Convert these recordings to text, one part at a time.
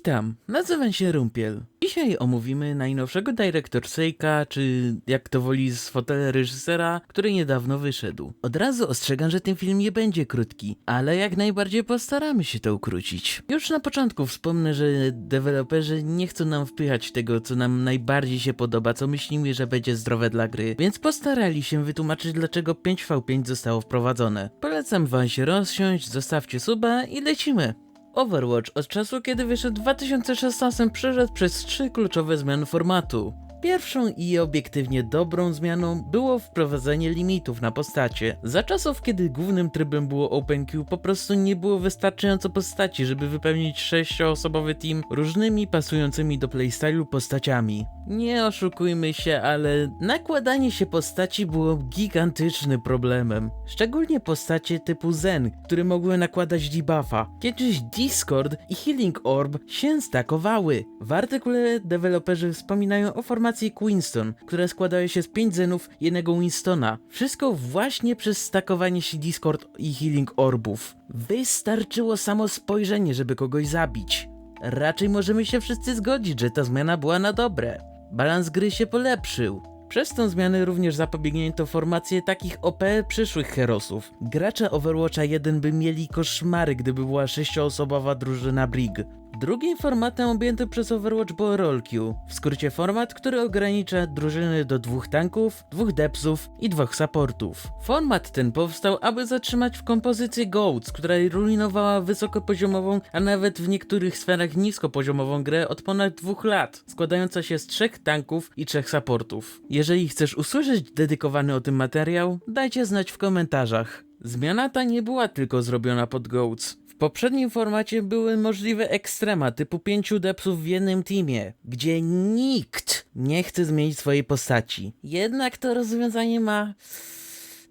Witam, nazywam się Rumpiel. Dzisiaj omówimy najnowszego Director Seika, czy jak to woli z fotela reżysera, który niedawno wyszedł. Od razu ostrzegam, że ten film nie będzie krótki, ale jak najbardziej postaramy się to ukrócić. Już na początku wspomnę, że deweloperzy nie chcą nam wpychać tego, co nam najbardziej się podoba, co myślimy, że będzie zdrowe dla gry, więc postarali się wytłumaczyć, dlaczego 5v5 zostało wprowadzone. Polecam wam się rozsiąść, zostawcie suba i lecimy. Overwatch od czasu kiedy wyszedł w 2016 przeszedł przez trzy kluczowe zmiany formatu. Pierwszą i obiektywnie dobrą zmianą było wprowadzenie limitów na postacie. Za czasów, kiedy głównym trybem było OpenQ, po prostu nie było wystarczająco postaci, żeby wypełnić sześcioosobowy team różnymi pasującymi do playstylu postaciami. Nie oszukujmy się, ale nakładanie się postaci było gigantycznym problemem. Szczególnie postacie typu Zen, które mogły nakładać debuffa. Kiedyś Discord i Healing Orb się stakowały. W artykule deweloperzy wspominają o formacji Queenston, która składała się z 5 Zenów jednego Winstona. Wszystko właśnie przez stakowanie się Discord i Healing Orbów. Wystarczyło samo spojrzenie, żeby kogoś zabić. Raczej możemy się wszyscy zgodzić, że ta zmiana była na dobre. Balans gry się polepszył. Przez tą zmianę również zapobiegnięto formację takich OP przyszłych herosów. Gracze Overwatcha 1 by mieli koszmary, gdyby była sześcioosobowa drużyna Brig. Drugim formatem objęty przez Overwatch było Roll Queue, w skrócie format, który ogranicza drużyny do dwóch tanków, dwóch depsów i dwóch supportów. Format ten powstał, aby zatrzymać w kompozycji GOATS, która rujnowała wysokopoziomową, a nawet w niektórych sferach niskopoziomową grę od ponad dwóch lat, składająca się z trzech tanków i trzech supportów. Jeżeli chcesz usłyszeć dedykowany o tym materiał, dajcie znać w komentarzach. Zmiana ta nie była tylko zrobiona pod GOATS. W poprzednim formacie były możliwe ekstrema typu pięciu depsów w jednym teamie, gdzie nikt nie chce zmienić swojej postaci. Jednak to rozwiązanie ma...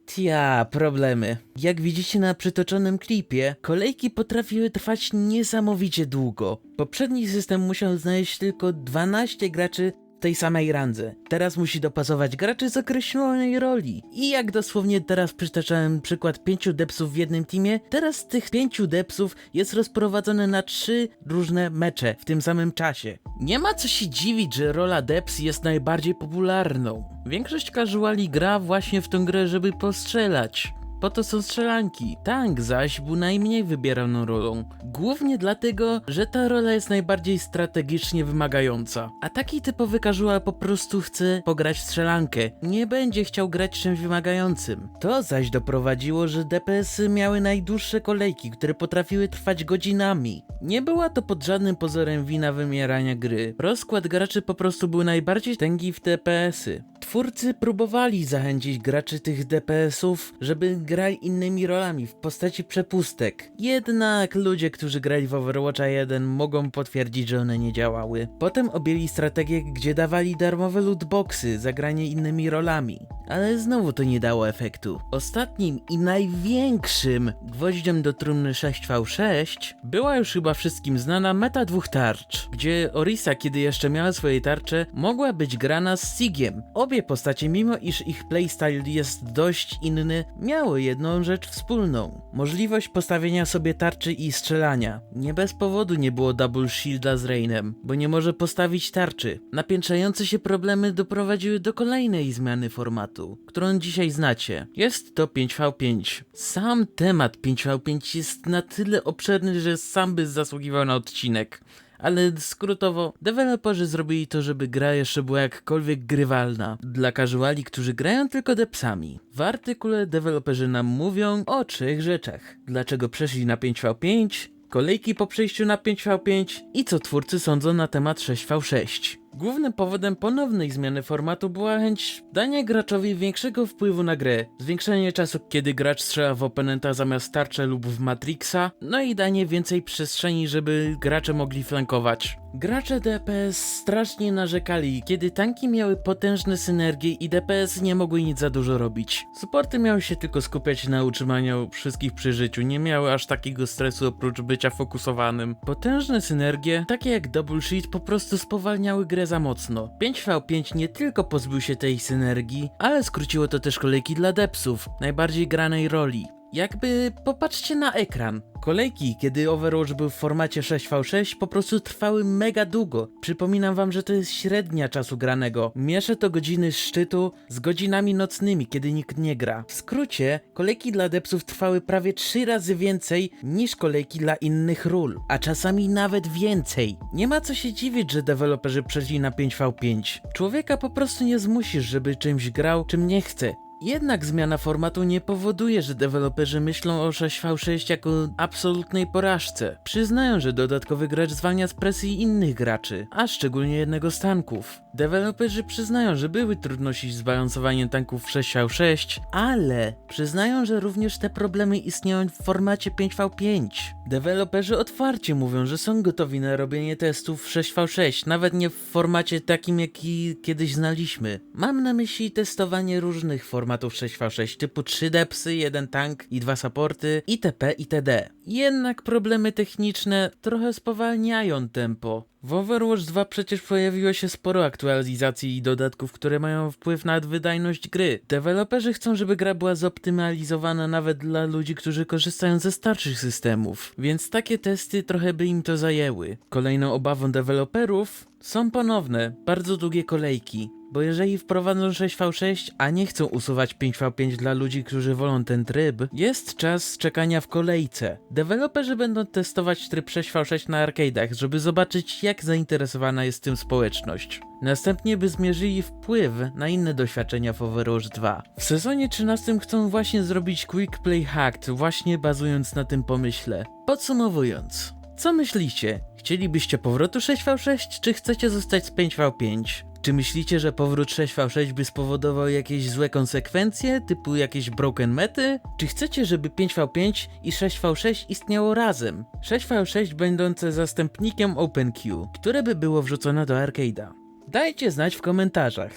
Tia, problemy. Jak widzicie na przytoczonym klipie, kolejki potrafiły trwać niesamowicie długo. Poprzedni system musiał znaleźć tylko 12 graczy tej samej randze. Teraz musi dopasować graczy z określonej roli. I jak dosłownie teraz przytaczałem przykład pięciu depsów w jednym teamie, teraz tych pięciu depsów jest rozprowadzone na trzy różne mecze w tym samym czasie. Nie ma co się dziwić, że rola deps jest najbardziej popularną. Większość casuali gra właśnie w tę grę, żeby postrzelać. Po to są strzelanki. Tank zaś był najmniej wybieraną rolą. Głównie dlatego, że ta rola jest najbardziej strategicznie wymagająca. A taki typowy casual po prostu chce pograć w strzelankę. Nie będzie chciał grać czymś wymagającym. To zaś doprowadziło, że DPS-y miały najdłuższe kolejki, które potrafiły trwać godzinami. Nie była to pod żadnym pozorem wina wymierania gry. Rozkład graczy po prostu był najbardziej tęgi w DPS-y. Twórcy próbowali zachęcić graczy tych DPS-ów, żeby grali innymi rolami w postaci przepustek. Jednak ludzie, którzy grali w Overwatcha 1 mogą potwierdzić, że one nie działały. Potem objęli strategię, gdzie dawali darmowe lootboxy za granie innymi rolami. Ale znowu to nie dało efektu. Ostatnim i największym gwoździem do trumny 6v6 była już chyba wszystkim znana meta dwóch tarcz, gdzie Orisa, kiedy jeszcze miała swoje tarcze, mogła być grana z Sigiem. Obie postacie, mimo iż ich playstyle jest dość inny, miały jedną rzecz wspólną. Możliwość postawienia sobie tarczy i strzelania. Nie bez powodu nie było double shielda z Rainem, bo nie może postawić tarczy. Napiętrzające się problemy doprowadziły do kolejnej zmiany formatu, którą dzisiaj znacie. Jest to 5v5. Sam temat 5v5 jest na tyle obszerny, że sam by zasługiwał na odcinek ale skrótowo, deweloperzy zrobili to, żeby gra jeszcze była jakkolwiek grywalna dla casuali, którzy grają tylko depsami. W artykule deweloperzy nam mówią o trzech rzeczach. Dlaczego przeszli na 5v5, kolejki po przejściu na 5v5 i co twórcy sądzą na temat 6v6. Głównym powodem ponownej zmiany formatu była chęć dania graczowi większego wpływu na grę, zwiększenie czasu, kiedy gracz strzela w oponenta zamiast tarczy lub w Matrixa, no i danie więcej przestrzeni, żeby gracze mogli flankować. Gracze DPS strasznie narzekali, kiedy tanki miały potężne synergie i DPS nie mogły nic za dużo robić. Supporty miały się tylko skupiać na utrzymaniu wszystkich przy życiu, nie miały aż takiego stresu oprócz bycia fokusowanym. Potężne synergie, takie jak Double Sheet, po prostu spowalniały grę za mocno. 5v5 nie tylko pozbył się tej synergii, ale skróciło to też kolejki dla depsów, najbardziej granej roli. Jakby popatrzcie na ekran. Kolejki, kiedy Overwatch był w formacie 6v6, po prostu trwały mega długo. Przypominam wam, że to jest średnia czasu granego. Mieszę to godziny szczytu z godzinami nocnymi, kiedy nikt nie gra. W skrócie, kolejki dla depsów trwały prawie 3 razy więcej niż kolejki dla innych ról, a czasami nawet więcej. Nie ma co się dziwić, że deweloperzy przeszli na 5v5. Człowieka po prostu nie zmusisz, żeby czymś grał, czym nie chce. Jednak zmiana formatu nie powoduje, że deweloperzy myślą o 6v6 jako absolutnej porażce. Przyznają, że dodatkowy gracz zwalnia z presji innych graczy, a szczególnie jednego z tanków. Deweloperzy przyznają, że były trudności z balansowaniem tanków w 6v6, ale przyznają, że również te problemy istnieją w formacie 5v5. Deweloperzy otwarcie mówią, że są gotowi na robienie testów w 6v6, nawet nie w formacie takim, jaki kiedyś znaliśmy. Mam na myśli testowanie różnych formatów 6v6, typu 3 depsy, 1 tank i 2 supporty, itp. itd. Jednak problemy techniczne trochę spowalniają tempo. W Overwatch 2 przecież pojawiło się sporo aktualizacji i dodatków, które mają wpływ na wydajność gry. Deweloperzy chcą, żeby gra była zoptymalizowana nawet dla ludzi, którzy korzystają ze starszych systemów, więc takie testy trochę by im to zajęły. Kolejną obawą deweloperów są ponowne, bardzo długie kolejki. Bo jeżeli wprowadzą 6v6, a nie chcą usuwać 5v5 dla ludzi, którzy wolą ten tryb, jest czas czekania w kolejce. Deweloperzy będą testować tryb 6v6 na arcade'ach, żeby zobaczyć jak zainteresowana jest tym społeczność. Następnie by zmierzyli wpływ na inne doświadczenia w Overwatch 2. W sezonie 13 chcą właśnie zrobić Quick Play Hacked, właśnie bazując na tym pomyśle. Podsumowując, co myślicie? Chcielibyście powrotu 6v6, czy chcecie zostać z 5v5? Czy myślicie, że powrót 6v6 by spowodował jakieś złe konsekwencje, typu jakieś broken mety? Czy chcecie, żeby 5v5 i 6v6 istniało razem? 6v6 będące zastępnikiem OpenQ, które by było wrzucone do arcade'a. Dajcie znać w komentarzach.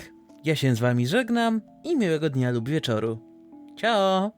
Ja się z wami żegnam i miłego dnia lub wieczoru. Ciao!